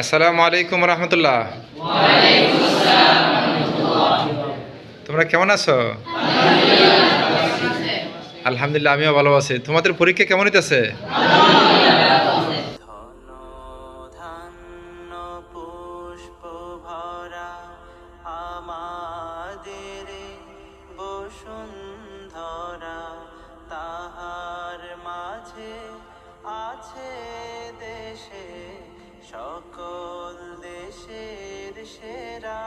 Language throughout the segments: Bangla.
আসসালামু আলাইকুম রহমতুল্লাহ। তোমরা কেমন আছো? আলহামদুলিল্লাহ, আমিও ভালো আছি। তোমাদের পরীক্ষা কেমন হইতেছে? আমাদের বসুন্ধরা সকল দেশের সেরা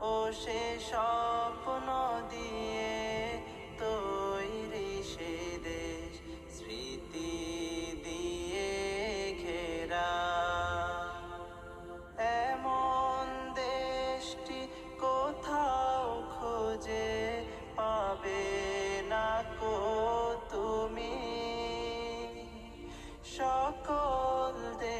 ও সে স্বপ্ন দিয়ে তৈরি সে দেশ, স্মৃতি দিয়ে ঘেরা। এমন দেশটি কোথাও খুঁজে পাবে না কো তুমি? সকল